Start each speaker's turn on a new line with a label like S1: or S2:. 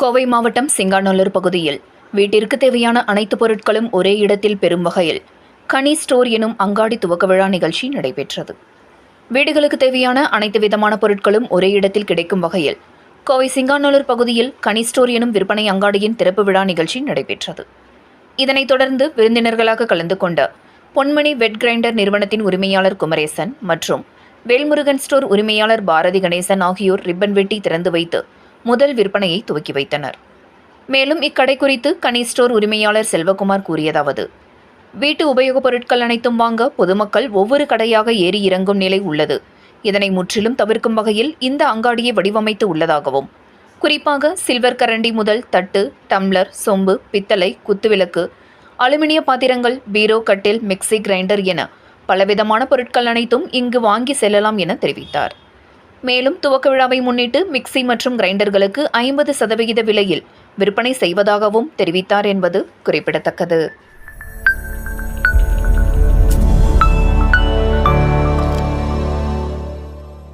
S1: கோவை மாவட்டம் சிங்காநல்லூர் பகுதியில் வீட்டிற்கு தேவையான அனைத்து பொருட்களும் ஒரே இடத்தில் பெறும் வகையில் கனி ஸ்டோர் எனும் அங்காடி துவக்க விழா நிகழ்ச்சி நடைபெற்றது. வீடுகளுக்கு தேவையான அனைத்து விதமான பொருட்களும் ஒரே இடத்தில் கிடைக்கும் வகையில் கோவை சிங்காநல்லூர் பகுதியில் கனி ஸ்டோர் எனும் விற்பனை அங்காடியின் திறப்பு விழா நிகழ்ச்சி நடைபெற்றது. இதனைத் தொடர்ந்து விருந்தினர்களாக கலந்து கொண்ட பொன்மணி வெட் கிரைண்டர் நிறுவனத்தின் உரிமையாளர் குமரேசன் மற்றும் வேல்முருகன் ஸ்டோர் உரிமையாளர் பாரதி கணேசன் ஆகியோர் ரிப்பன் வெட்டி திறந்து வைத்து முதல் விற்பனையை துவக்கி வைத்தனர். மேலும் இக்கடை குறித்து கனி ஸ்டோர் உரிமையாளர் செல்வகுமார் கூறியதாவது வீட்டு உபயோகப் பொருட்கள் அனைத்தும் வாங்க பொதுமக்கள் ஒவ்வொரு கடையாக ஏறி இறங்கும் நிலை உள்ளது. இதனை முற்றிலும் தவிர்க்கும் வகையில் இந்த அங்காடியை வடிவமைத்து உள்ளதாகவும் குறிப்பாக சில்வர் கரண்டி முதல் தட்டு டம்ளர் சொம்பு பித்தளை குத்துவிளக்கு அலுமினிய பாத்திரங்கள் பீரோ கட்டில் மிக்ஸி கிரைண்டர் என பலவிதமான பொருட்கள் அனைத்தும் இங்கு வாங்கி செல்லலாம் என தெரிவித்தார். மேலும் துவக்க விழாவை முன்னிட்டு மிக்ஸி மற்றும் கிரைண்டர்களுக்கு ஐம்பது சதவிகித விலையில் விற்பனை செய்வதாகவும் தெரிவித்தார் என்பது குறிப்பிடத்தக்கது.